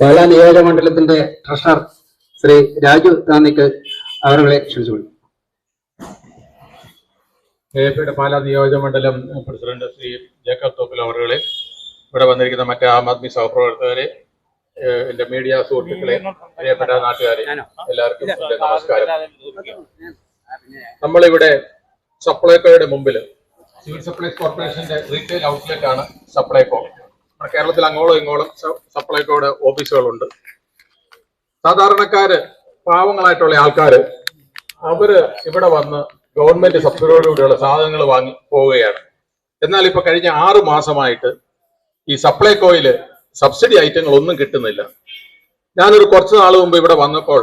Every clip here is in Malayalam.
പാലാ നിയോജക മണ്ഡലത്തിന്റെ ട്രഷറർ ശ്രീ രാജു താന്നിക്ക് അവരെ ക്ഷണിച്ചുകൊള്ളു. എ പിയുടെ പാലാ നിയോജക മണ്ഡലം പ്രസിഡന്റ് ശ്രീ ജേക്കബ് തോപ്പിൽ അവരുകളെ ഇവിടെ വന്നിരിക്കുന്ന മറ്റ് ആം ആദ്മി സഹപ്രവർത്തകരെ എന്റെ മീഡിയ സുഹൃത്തുക്കളെ പ്രിയപ്പെട്ട നാട്ടുകാരെ എല്ലാവർക്കും എന്റെ നമസ്കാരം. നമ്മളിവിടെ സപ്ലൈകോയുടെ മുമ്പിൽ സിവിൽ സപ്ലൈസ് കോർപ്പറേഷന്റെ റീറ്റെയിൽ ഔട്ട്ലെറ്റ് ആണ് സപ്ലൈകോ. നമ്മുടെ കേരളത്തിൽ അങ്ങോളം ഇങ്ങോളം സപ്ലൈകോയുടെ ഓഫീസുകളുണ്ട്. സാധാരണക്കാര് പാവങ്ങളായിട്ടുള്ള ആൾക്കാര് അവർ ഇവിടെ വന്ന് ഗവൺമെന്റ് സബ്സിഡിയോടുകൂടിയുള്ള സാധനങ്ങൾ വാങ്ങി പോവുകയാണ്. എന്നാൽ ഇപ്പൊ കഴിഞ്ഞ ആറു മാസമായിട്ട് ഈ സപ്ലൈകോയിൽ സബ്സിഡി ഐറ്റങ്ങൾ ഒന്നും കിട്ടുന്നില്ല. ഞാനൊരു കുറച്ച് നാൾ മുമ്പ് ഇവിടെ വന്നപ്പോൾ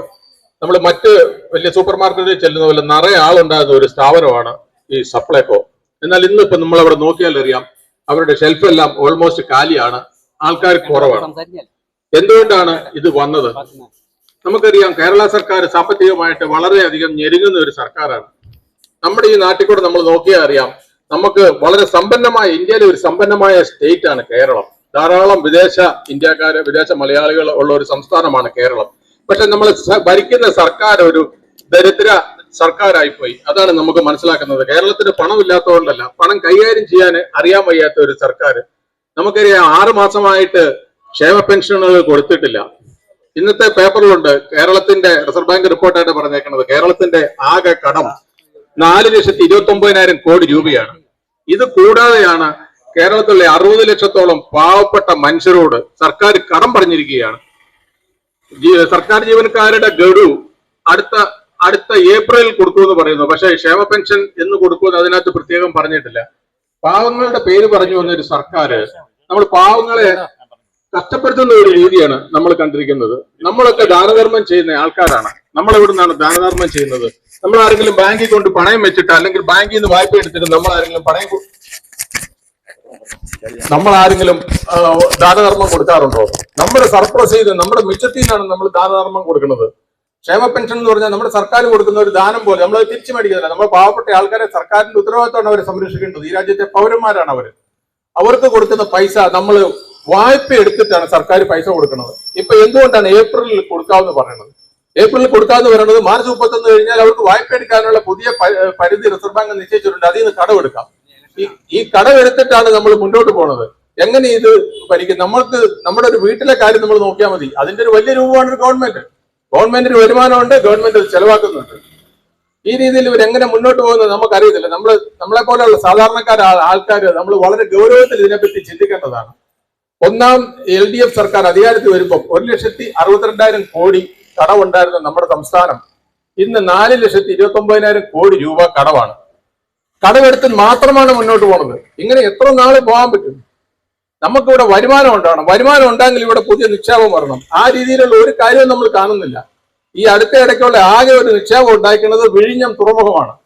നമ്മൾ മറ്റ് വലിയ സൂപ്പർ മാർക്കറ്റിൽ ചെല്ലുന്ന പോലെ നിറയെ ആളുണ്ടാകുന്ന ഒരു സ്ഥാപനമാണ് ഈ സപ്ലൈകോ. എന്നാൽ ഇന്നിപ്പോ അവിടെ നോക്കിയാൽ അറിയാം അവരുടെ ഷെൽഫ് എല്ലാം ഓൾമോസ്റ്റ് കാലിയാണ്. ആൾക്കാർ കുറവാണ്. എന്തുകൊണ്ടാണ് ഇത് വന്നത്? നമുക്കറിയാം കേരള സർക്കാർ സാമ്പത്തികമായിട്ട് വളരെയധികം ഞെരുങ്ങുന്ന ഒരു സർക്കാരാണ്. നമ്മുടെ ഈ നാട്ടിൽ കൂടെ നമ്മൾ നോക്കിയാൽ അറിയാം നമുക്ക് വളരെ സമ്പന്നമായ ഇന്ത്യയിലെ ഒരു സമ്പന്നമായ സ്റ്റേറ്റ് ആണ് കേരളം. ധാരാളം വിദേശ ഇന്ത്യക്കാര് വിദേശ മലയാളികൾ ഉള്ള ഒരു സംസ്ഥാനമാണ് കേരളം. പക്ഷെ നമ്മൾ ഭരിക്കുന്ന സർക്കാർ ഒരു ദരിദ്ര സർക്കാരായിപ്പോയി. അതാണ് നമുക്ക് മനസ്സിലാക്കുന്നത്. കേരളത്തിന് പണമില്ലാത്തതുകൊണ്ടല്ല പണം കൈകാര്യം ചെയ്യാൻ അറിയാൻ വയ്യാത്ത ഒരു സർക്കാർ നമുക്കറിയാം ആറ് മാസമായിട്ട് ക്ഷേമ പെൻഷനുകൾ കൊടുത്തിട്ടില്ല. ഇന്നത്തെ പേപ്പറിലുണ്ട് കേരളത്തിന്റെ റിസർവ് ബാങ്ക് റിപ്പോർട്ടായിട്ട് പറഞ്ഞേക്കുന്നത് കേരളത്തിന്റെ ആകെ കടം നാല് ലക്ഷത്തി ഇരുപത്തി ഒമ്പതിനായിരം കോടി രൂപയാണ്. ഇത് കൂടാതെയാണ് കേരളത്തിലെ അറുപത് ലക്ഷത്തോളം പാവപ്പെട്ട മനുഷ്യരോട് സർക്കാർ കടം പറഞ്ഞിരിക്കുകയാണ്. സർക്കാർ ജീവനക്കാരുടെ ഗഡു അടുത്ത അടുത്ത ഏപ്രിലിൽ കൊടുക്കുമെന്ന് പറയുന്നു. പക്ഷേ ക്ഷേമ പെൻഷൻ എന്ന് കൊടുക്കുമെന്ന് അതിനകത്ത് പ്രത്യേകം പറഞ്ഞിട്ടില്ല. പാവങ്ങളുടെ പേര് പറഞ്ഞു വന്ന ഒരു സർക്കാർ നമ്മൾ പാവങ്ങളെ കഷ്ടപ്പെടുത്തുന്ന ഒരു രീതിയാണ് നമ്മൾ കണ്ടിരിക്കുന്നത്. നമ്മളൊക്കെ ദാനധർമ്മം ചെയ്യുന്ന ആൾക്കാരാണ്. നമ്മൾ എവിടെ നിന്നാണ് ദാനധർമ്മം ചെയ്യുന്നത്? നമ്മൾ ആരെങ്കിലും ബാങ്കിൽ കൊണ്ട് പണയം വെച്ചിട്ട് അല്ലെങ്കിൽ ബാങ്കിൽ നിന്ന് വായ്പ എടുത്തിട്ട് നമ്മൾ ആരെങ്കിലും പണയം നമ്മൾ ആരെങ്കിലും ദാനധർമ്മം കൊടുക്കാറുണ്ടോ? നമ്മുടെ സർപ്രസ് ചെയ്ത് നമ്മുടെ മിച്ചത്തിൽ നിന്നാണ് നമ്മൾ ദാനധർമ്മം കൊടുക്കുന്നത്. ക്ഷേമ പെൻഷൻ എന്ന് പറഞ്ഞാൽ നമ്മുടെ സർക്കാർ കൊടുക്കുന്ന ഒരു ദാനം പോലെ നമ്മൾ തിരിച്ചു മേടിക്കുന്നില്ല. നമ്മൾ പാവപ്പെട്ട ആൾക്കാരെ സർക്കാരിന്റെ ഉത്തരവാദിത്തമാണ് അവരെ സംരക്ഷിക്കേണ്ടത്. ഈ രാജ്യത്തെ പൗരന്മാരാണ് അവർ. അവർക്ക് കൊടുക്കുന്ന പൈസ നമ്മൾ വായ്പ എടുത്തിട്ടാണ് സർക്കാർ പൈസ കൊടുക്കുന്നത്. ഇപ്പൊ എന്തുകൊണ്ടാണ് ഏപ്രിലിൽ കൊടുക്കാമെന്ന് പറയുന്നത്? ഏപ്രിലിൽ കൊടുക്കാമെന്ന് പറയുന്നത് മാർച്ച് മുപ്പത്തൊന്ന് കഴിഞ്ഞാൽ അവർക്ക് വായ്പ എടുക്കാനുള്ള പുതിയ പരിധി റിസർവ് ബാങ്ക് നിശ്ചയിച്ചിട്ടുണ്ട്. അതിൽ നിന്ന് കടമെടുക്കാം ഈ കടമെടുത്തിട്ടാണ് നമ്മൾ മുന്നോട്ട് പോണത്. എങ്ങനെ ഇത് ഭരിക്കും? നമ്മൾക്ക് നമ്മുടെ ഒരു വീട്ടിലെ കാര്യം നമ്മൾ നോക്കിയാൽ മതി. അതിന്റെ ഒരു വലിയ രൂപമാണ് ഒരു ഗവൺമെന്റ്. ഗവൺമെന്റിന് വരുമാനമുണ്ട് ഗവൺമെന്റ് ചെലവാക്കുന്നുണ്ട്. ഈ രീതിയിൽ ഇവർ എങ്ങനെ മുന്നോട്ട് പോകുന്നത് നമുക്കറിയത്തില്ല. നമ്മൾ നമ്മളെ പോലെയുള്ള സാധാരണക്കാർ ആൾക്കാർ നമ്മൾ വളരെ ഗൗരവത്തിൽ ഇതിനെപ്പറ്റി ചിന്തിക്കേണ്ടതാണ്. ഒന്നാം എൽ ഡി എഫ് സർക്കാർ അധികാരത്തിൽ വരുമ്പോൾ ഒരു ലക്ഷത്തി അറുപത്തിരണ്ടായിരം കോടി കടമുണ്ടായിരുന്ന നമ്മുടെ സംസ്ഥാനം. ഇന്ന് നാല് ലക്ഷത്തി ഇരുപത്തി ഒമ്പതിനായിരം കോടി രൂപ കടമാണ്. കടമെടുത്ത് മാത്രമാണ് മുന്നോട്ട് പോകുന്നത്. ഇങ്ങനെ എത്ര നാൾ പോകാൻ പറ്റും? നമുക്കിവിടെ വരുമാനം ഉണ്ടാവണം. വരുമാനം ഉണ്ടെങ്കിൽ ഇവിടെ പുതിയ നിക്ഷേപം വരണം. ആ രീതിയിലുള്ള ഒരു കാര്യവും നമ്മൾ കാണുന്നില്ല. ഈ അടുത്ത ഇടയ്ക്കുള്ള ആകെ ഒരു നിക്ഷേപം ഉണ്ടാക്കുന്നത് വിഴിഞ്ഞം തുറമുഖമാണ്.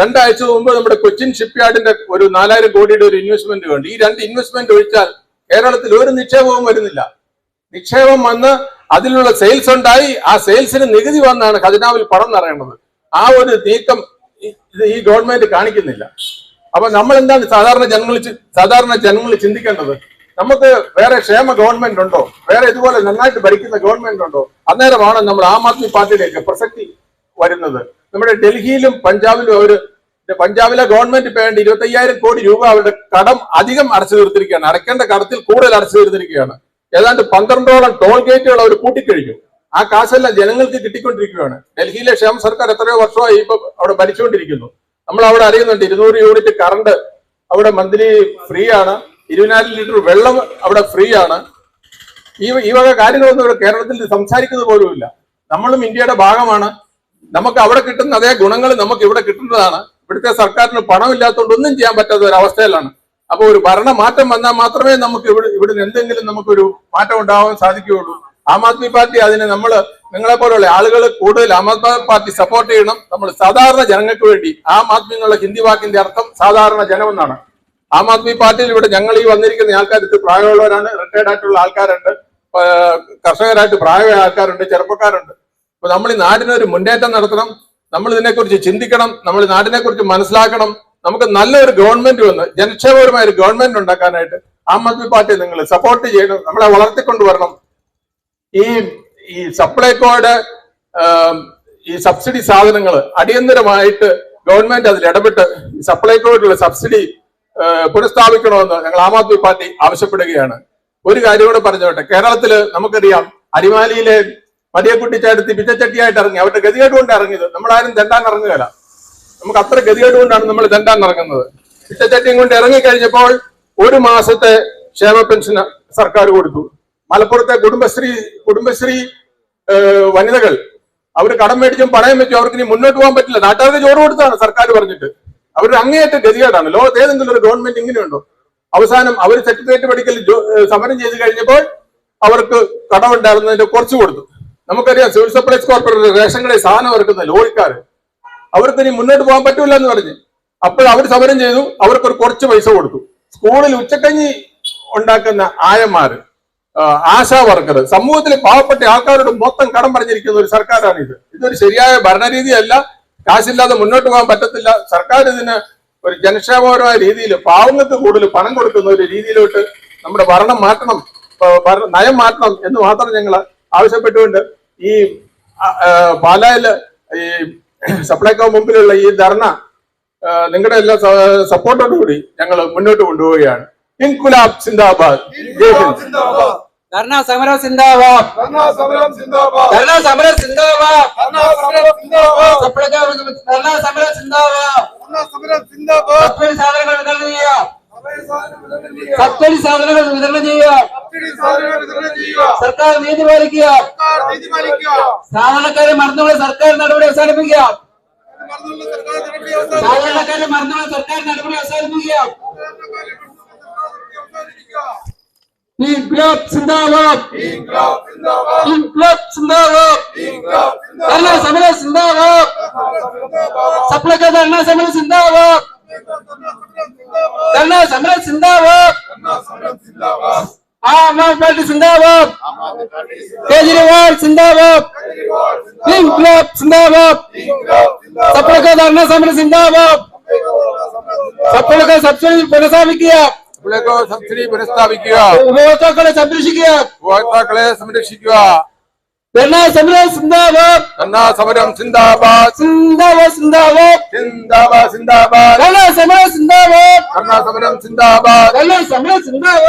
രണ്ടാഴ്ച മുമ്പ് നമ്മുടെ കൊച്ചിൻ ഷിപ്പ്യാർഡിന്റെ ഒരു നാലായിരം കോടിയുടെ ഒരു ഇൻവെസ്റ്റ്മെന്റ് വേണ്ടി ഈ രണ്ട് ഇൻവെസ്റ്റ്മെന്റ് ഒഴിച്ചാൽ കേരളത്തിൽ ഒരു നിക്ഷേപവും വരുന്നില്ല. നിക്ഷേപം വന്ന് അതിലുള്ള സെയിൽസ് ഉണ്ടായി. ആ സെയിൽസിന് നികുതി വന്നാണ് ഖജനാവിൽ പണം നിറയേണ്ടത്. ആ ഒരു നീക്കം ഈ- ഈ ഗവൺമെന്റ് കാണിക്കുന്നില്ല. അപ്പൊ നമ്മൾ എന്താണ് സാധാരണ ജനങ്ങൾ സാധാരണ ജനങ്ങൾ ചിന്തിക്കേണ്ടത്? നമുക്ക് വേറെ ക്ഷേമ ഗവൺമെന്റ് ഉണ്ടോ? വേറെ ഇതുപോലെ നന്നായിട്ട് ഭരിക്കുന്ന ഗവൺമെന്റ് ഉണ്ടോ? അന്നേരമാണ് നമ്മൾ ആം ആദ്മി പാർട്ടിയിലേക്ക് പ്രസക്തി വരുന്നത്. നമ്മുടെ ഡൽഹിയിലും പഞ്ചാബിലും അവർ പഞ്ചാബിലെ ഗവൺമെന്റ് വേണ്ട ഇരുപത്തി അയ്യായിരം കോടി രൂപ അവരുടെ കടം അധികം അടച്ചു തീർത്തിരിക്കുകയാണ്. അടയ്ക്കേണ്ട കടത്തിൽ കൂടുതൽ അടച്ചു തീർത്തിരിക്കുകയാണ്. ഏതാണ്ട് പന്ത്രണ്ടോളം ടോൾ ഗേറ്റുകൾ അവർ കൂട്ടിക്കഴിഞ്ഞു ആ കാശെല്ലാം ജനങ്ങൾക്ക് കിട്ടിക്കൊണ്ടിരിക്കുകയാണ്. ഡൽഹിയിലെ ക്ഷേമ സർക്കാർ എത്രയോ വർഷമായി ഇപ്പൊ അവിടെ ഭരിച്ചുകൊണ്ടിരിക്കുന്നു. നമ്മൾ അവിടെ അറിയുന്നുണ്ട് ഇരുന്നൂറ് യൂണിറ്റ് കറണ്ട് അവിടെ മന്ത്ലി ഫ്രീ ആണ്. ഇരുപതിനായിരം ലിറ്റർ വെള്ളം അവിടെ ഫ്രീ ആണ്. ഈ ഈ വക കാര്യങ്ങളൊന്നും ഇവിടെ കേരളത്തിൽ സംസാരിക്കുന്നത് പോലുമില്ല നമ്മളും ഇന്ത്യയുടെ ഭാഗമാണ്. നമുക്ക് അവിടെ കിട്ടുന്ന അതേ ഗുണങ്ങൾ നമുക്ക് ഇവിടെ കിട്ടുന്നതാണ്. ഇവിടുത്തെ സർക്കാരിന് പണമില്ലാത്തതുകൊണ്ട് ഒന്നും ചെയ്യാൻ പറ്റാത്ത ഒരു അവസ്ഥയിലാണ്. അപ്പോൾ ഒരു ഭരണ മാറ്റം വന്നാൽ മാത്രമേ നമുക്ക് ഇവിടെ ഇവിടുന്ന് എന്തെങ്കിലും നമുക്കൊരു മാറ്റം ഉണ്ടാവാൻ സാധിക്കുകയുള്ളൂ. ആം ആദ്മി പാർട്ടി അതിനെ നമ്മൾ നിങ്ങളെ പോലുള്ള ആളുകൾ കൂടുതൽ ആം ആദ്മി പാർട്ടി സപ്പോർട്ട് ചെയ്യണം. നമ്മൾ സാധാരണ ജനങ്ങൾക്ക് വേണ്ടി ആം ആദ്മി എന്നുള്ള ഹിന്ദി വാക്കിന്റെ അർത്ഥം സാധാരണ ജനമെന്നാണ്. ആം ആദ്മി പാർട്ടിയിൽ ഇവിടെ ഞങ്ങൾ ഈ വന്നിരിക്കുന്ന ആൾക്കാർ ഇത് പ്രായമുള്ളവരാണ് റിട്ടയർഡ് ആയിട്ടുള്ള ആൾക്കാരുണ്ട്. കർഷകരായിട്ട് പ്രായമായ ആൾക്കാരുണ്ട് ചെറുപ്പക്കാരുണ്ട്. അപ്പൊ നമ്മൾ ഈ നാടിനൊരു മുന്നേറ്റം നടത്തണം. നമ്മൾ ഇതിനെക്കുറിച്ച് ചിന്തിക്കണം. നമ്മൾ നാടിനെക്കുറിച്ച് നാടിനെ കുറിച്ച് മനസ്സിലാക്കണം. നമുക്ക് നല്ലൊരു ഗവൺമെന്റ് വന്ന് ജനക്ഷേമപരമായ ഒരു ഗവൺമെന്റ് ഉണ്ടാക്കാനായിട്ട് ആം ആദ്മി പാർട്ടി നിങ്ങൾ സപ്പോർട്ട് ചെയ്യണം. നമ്മളെ വളർത്തിക്കൊണ്ടുവരണം. ഈ ഈ സപ്ലൈകോയുടെ ഈ സബ്സിഡി സാധനങ്ങൾ അടിയന്തരമായിട്ട് ഗവൺമെന്റ് അതിൽ ഇടപെട്ട് ഈ സപ്ലൈകോയിലുള്ള സബ്സിഡി പുനഃസ്ഥാപിക്കണമെന്ന് ഞങ്ങൾ ആം ആദ്മി പാർട്ടി ആവശ്യപ്പെടുകയാണ്. ഒരു കാര്യം കൂടെ പറഞ്ഞോട്ടെ. കേരളത്തിൽ നമുക്കറിയാം അരിമാലിയിലെ അടിമാലിയിലെ മതിയക്കുട്ടിച്ചാടത്തി പിച്ചച്ചട്ടിയായിട്ട് ഇറങ്ങി അവരുടെ ഗതികേട് കൊണ്ട് ഇറങ്ങിയത്. നമ്മളാരും തെണ്ടാൻ ഇറങ്ങുകയല്ല. നമുക്ക് അത്ര ഗതികേട് കൊണ്ടാണ് നമ്മൾ തെണ്ടാൻ ഇറങ്ങുന്നത്. പിച്ചച്ചട്ടിയും കൊണ്ട് ഇറങ്ങിക്കഴിഞ്ഞപ്പോൾ ഒരു മാസത്തെ ക്ഷേമ പെൻഷൻ സർക്കാർ കൊടുത്തു. മലപ്പുറത്തെ കുടുംബശ്രീ കുടുംബശ്രീ വനിതകൾ. അവർ കടം മേടിച്ചും പണയം വെച്ചും അവർക്ക് ഇനി മുന്നോട്ട് പോകാൻ പറ്റില്ല. നാട്ടുകാർക്ക് ചോറ് കൊടുത്താണ് സർക്കാർ പറഞ്ഞിട്ട്. അവർ അങ്ങേയറ്റം ഗതികേടാണ്. ലോകത്ത് ഏതെങ്കിലും ഒരു ഗവൺമെന്റ് ഇങ്ങനെയുണ്ടോ? അവസാനം അവർ സെക്രട്ടേറിയറ്റ് പഠിക്കൽ സമരം ചെയ്ത് കഴിഞ്ഞപ്പോൾ അവർക്ക് കടമുണ്ടായിരുന്നതിന്റെ കുറച്ച് കൊടുത്തു. നമുക്കറിയാം സിവിൽ സപ്ലൈസ് കോർപ്പറേഷൻ റേഷൻ കടയിൽ സാധനം ഇറക്കുന്ന ലോറിക്കാർ അവർക്ക് ഇനി മുന്നോട്ട് പോകാൻ പറ്റില്ല എന്ന് പറഞ്ഞ്. അപ്പോൾ അവർ സമരം ചെയ്തു അവർക്ക് ഒരു കുറച്ച് പൈസ കൊടുത്തു. സ്കൂളിൽ ഉച്ചക്കഞ്ഞി ഉണ്ടാക്കുന്ന ആയന്മാര് ആ, ആശാ വർക്കർ സമൂഹത്തിലെ പാവപ്പെട്ട ആൾക്കാരോട് മൊത്തം കടം പറഞ്ഞിരിക്കുന്ന ഒരു സർക്കാരാണ് ഇത് ഇതൊരു ശരിയായ ഭരണരീതിയല്ല. കാശില്ലാതെ മുന്നോട്ട് പോകാൻ പറ്റത്തില്ല. സർക്കാർ ഇതിന് ഒരു ജനക്ഷേമപരമായ രീതിയിൽ പാവങ്ങൾക്ക് കൂടുതൽ പണം കൊടുക്കുന്ന ഒരു രീതിയിലോട്ട് നമ്മുടെ ഭരണം മാറ്റണം നയം മാറ്റണം എന്ന് മാത്രം ഞങ്ങൾ ആവശ്യപ്പെട്ടുകൊണ്ട് ഈ പാലായിൽ ഈ സപ്ലൈകോ മുമ്പിലുള്ള ഈ ധർണ നിങ്ങളുടെ എല്ലാ സപ്പോർട്ടോടുകൂടി ഞങ്ങൾ മുന്നോട്ട് കൊണ്ടുപോവുകയാണ്. ഇൻകുലാബ് സിന്ദാബാദ്. ധർണ സമരം സിന്ദാബാദ്. ധർണാ സമരം സിന്ദാബാദ്. ധർണ സമരം സിന്ദാബാദ്. സാധനങ്ങൾ വിതരണം ചെയ്യുക. സബ്സിഡി സാധനങ്ങൾ വിതരണം ചെയ്യുക. സർക്കാർ നീതി പാലിക്കുക. സാധാരണക്കാരെ മറന്നുകൊണ്ട് സർക്കാർ നടപടി അവസാനിപ്പിക്കുക. മറന്നുള്ള സർക്കാർ നടപടി അവസാനിപ്പിക്കുക. സാധാരണക്കാരെ മറന്നുകൊണ്ട് സർക്കാർ നടപടി അവസാനിപ്പിക്കുക. ഇൻക്ലാബ് സിന്ദാബാദ് ഇൻക്ലാബ് സിന്ദാബാദ് ഇൻക്ലാബ് സിന്ദാബാദ് ഇൻക്ലാബ് ധർണ സമരം സിന്ദാബാദ് സിന്ദാബാദ് സപ്ലൈകോ ധർണ സമരം സിന്ദാബാദ് ധർണ സമരം സിന്ദാബാദ് ധർണാ സമരം സിന്ദാബാദ് ആം ആദ്മി പാർട്ടി സിന്ദാബാദ് കേജ്രിവാൾ സിന്ദാബാദ് ഇൻക്ലാബ് സിന്ദാബാദ് ഇൻക്ലാബ് സിന്ദാബാദ് സപ്ലൈകോ ധർണ സമരം സപ്ലൈകോ സബ്സിഡി പുനഃസ്ഥാപിക്കുക. സപ്ലൈകോ സബ്സിഡി പുനഃസ്ഥാപിക്കുക ഉപഭോക്താക്കളെ സംരക്ഷിക്കുക. ഉപഭോക്താക്കളെ സംരക്ഷിക്കുക. സമരം സിന്ദാബാദ്. ധർണാ സമരം സിന്ദാബാദ്. സിന്ദാബാദ് സിന്ദാബാദ്. സിന്ദാബാദ് സിന്ദാബാദ്. ധർണ സമരം സിന്ദാബാദ്. ധർണാ സമരം സിന്ദാബാദ്. ധർണ സമരം സിന്ദാബാദ്.